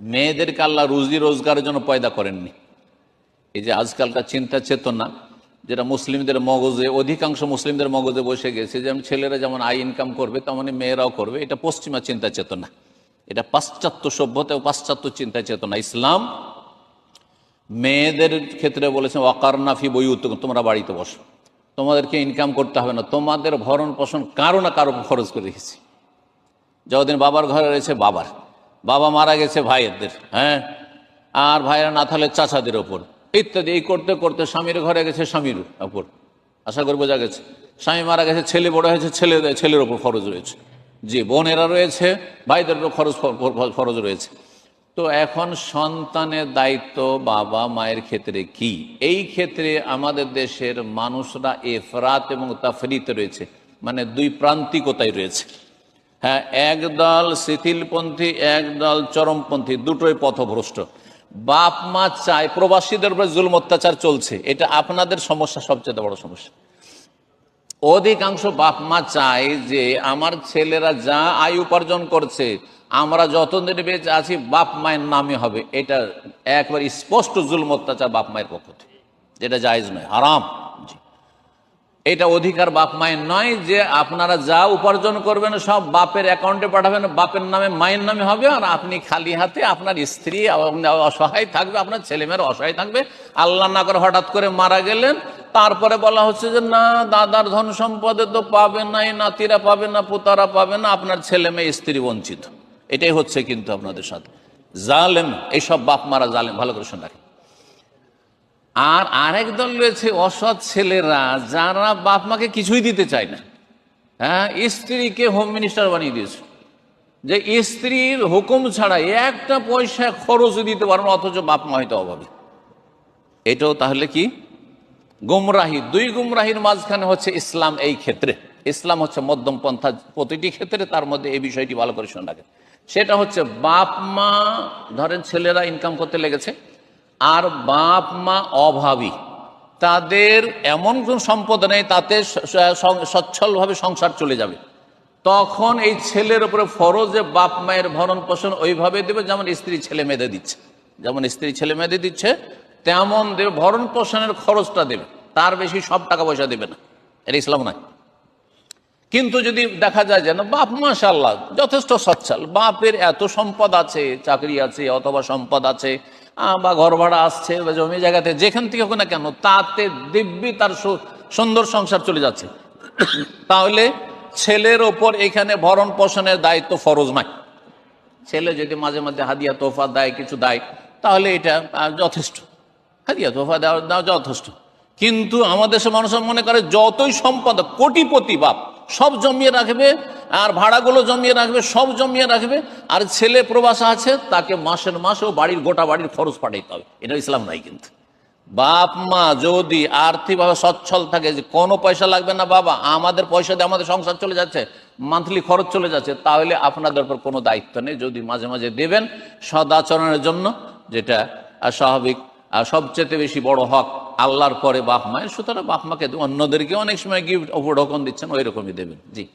মেয়েদেরকে আল্লাহ রুজি রোজগারের জন্য পয়দা করেননি। এই যে আজকালকার চিন্তা চেতনা, যেটা মুসলিমদের মগজে, অধিকাংশ মুসলিমদের মগজে বসে গেছে, যেমন ছেলেরা যেমন আই ইনকাম করবে তেমনই মেয়েরাও করবে। এটা পশ্চিমা চিন্তা চেতনা। এটা পাশ্চাত্য সভ্যতা ও পাশ্চাত্য চিন্তা চেতনা। ইসলাম মেয়েদের ক্ষেত্রে বলেছেন ওয়াকারনাফি বই তোমরা বাড়িতে বসো। তোমাদেরকে ইনকাম করতে হবে না। তোমাদের ভরণ পোষণ কারও না কারও খরচ করে রেখেছি যতদিন বাবার ঘরে রয়েছে বাবার। বাবা মারা গেছে ভাইয়েরদের হ্যাঁ? আর ভাইয়েরা না থাকলে চাচাদের ওপর। ইত্যাদি, এই করতে করতে স্বামীর ঘরে গেছে স্বামীর ওপর। আশা করি বোঝা গেছে। স্বামী মারা গেছে, ছেলে বড় হয়েছে, ছেলে ছেলের ওপর খরচ রয়েছে। যে বোনেরা রয়েছে, ভাইদের উপর খরচ খরচ রয়েছে। তো এখন সন্তানের দায়িত্ব বাবা মায়ের ক্ষেত্রে কি? এই ক্ষেত্রে আমাদের দেশের মানুষরা এফরাত এবং তাফরিতে রয়েছে। মানে দুই প্রান্তিকতায় রয়েছে। হ্যাঁ একদল শিথিলপন্থী একদল চরমপন্থী, দুটোই পথভ্রষ্ট। বাপ, মা চায় প্রবাসীদের উপরে জুলম, অত্যাচার চলছে। এটা আপনাদের সমস্যা, সবচেয়ে বড় সমস্যা। অধিকাংশ বাপ, মা চায় যে আমার ছেলেরা যা আয় উপার্জন করছে, আমরা যতদিন বেঁচে আছি, বাপ, মায়ের নামে হবে। এটা একবার স্পষ্ট জুলম, অত্যাচার বাপ, মায়ের পক্ষ থেকে। যেটা জায়েজ নয় আরাম এটা অধিকার বাপ মায়ের নয় যে আপনারা যা উপার্জন করবেন সব বাপের অ্যাকাউন্টে পাঠাবেন, বাপের নামে, মায়ের নামে হবে, আর আপনি খালি হাতে আপনার স্ত্রী অসহায় থাকবে, আপনার ছেলেমেয়ের অসহায় থাকবে। আল্লাহ না করে হঠাৎ করে মারা গেলেন। তারপরে বলা হচ্ছে যে, না, দাদার ধন সম্পদে তো পাবে না, এই নাতিরা পাবে না, পুতারা পাবে না, আপনার ছেলে মেয়ে, স্ত্রী বঞ্চিত। এটাই হচ্ছে কিন্তু আপনাদের সাথে। জালেম, এইসব বাপ মারা জালেম। ভালো করে শোনা আর আরেক দল রয়েছে অসৎ ছেলেরা, যারা বাপ মাকে কিছুই দিতে চায় না। হ্যাঁ স্ত্রীকে হোম মিনিস্টার বানিয়ে দিয়েছে। যে স্ত্রীর হুকুম ছাড়া একটা পয়সা খরচ দিতে পারবে অথচ বাপ মা হয়তো অভাবে। এটাও তাহলে কি? গুমরাহি, দুই গুমরাহির মাঝখানে হচ্ছে ইসলাম এই ক্ষেত্রে। ইসলাম হচ্ছে মধ্যম পন্থা, প্রতিটি ক্ষেত্রে তার মধ্যে এই বিষয়টি ভালো করে শোনা রাখে সেটা হচ্ছে বাপ মা, ধরেন ছেলেরা ইনকাম করতে লেগেছে আর বাপ, মা অভাবী। তাদের এমন কোন সম্পদ নেই, তাতে সচ্ছলভাবে সংসার চলে যাবে। তখন এই ছেলের উপরে ফরজে বাপ, মায়ের ভরণ পোষণ ওইভাবে দেবে যেমন স্ত্রী ছেলে মেয়েদের দিচ্ছে। যেমন স্ত্রী ছেলে মেয়েদের দিচ্ছে, তেমন দেবে ভরণ পোষণের খরচটা দেবে। তার বেশি সব টাকা পয়সা দেবে না। এটা ইসলাম নয়। কিন্তু যদি দেখা যায় যেন বাপ মাশাল্লাহ যথেষ্ট সচ্ছল। বাপের এত সম্পদ আছে, চাকরি আছে, অথবা সম্পদ আছে বা ঘর ভাড়া আসছে, বা জমি জায়গাতে, যেখান থেকে হোক না কেন, তাতে দিব্যি তার সুন্দর সংসার চলে যাচ্ছে। তাহলে ছেলের ওপর এখানে ভরণ পোষণের দায়িত্ব ফরজ নাই। ছেলে যদি মাঝে মাঝে হাদিয়া তোফা দেয়, কিছু দেয়, তাহলে এটা যথেষ্ট। হাদিয়া তোফা দেওয়া যথেষ্ট। কিন্তু আমাদের দেশের মানুষ মনে করে, যতই সম্পদ কোটিপতি বাপ সব জমিয়ে রাখবে, আর ভাড়াগুলো জমিয়ে রাখবে, সব জমিয়ে রাখবে, আর ছেলে প্রবাস আছে, তাকে মাসের মাসেও বাড়ির, গোটা বাড়ির খরচ পাঠাইতে হবে। এটা ইসলাম নাই কিন্তু। বাপ, মা যদি আর্থিকভাবে সচ্ছল থাকে, যে কোনো পয়সা লাগবে না, বাবা, আমাদের পয়সা দিয়ে আমাদের সংসার চলে যাচ্ছে মান্থলি খরচ চলে যাচ্ছে, তাহলে আপনাদের উপর কোনো দায়িত্ব নেই। যদি মাঝে মাঝে দেবেন, সদাচরণের জন্য, যেটা স্বাভাবিক সবচেয়ে বেশি বড় হক আল্লাহর পরে বাপ মায়ের, সুতরাং বাপ মাকে অন্যদেরকে অনেক সময় গিফট উপঢকন দিচ্ছেন ওই রকমই দেবেন। জি।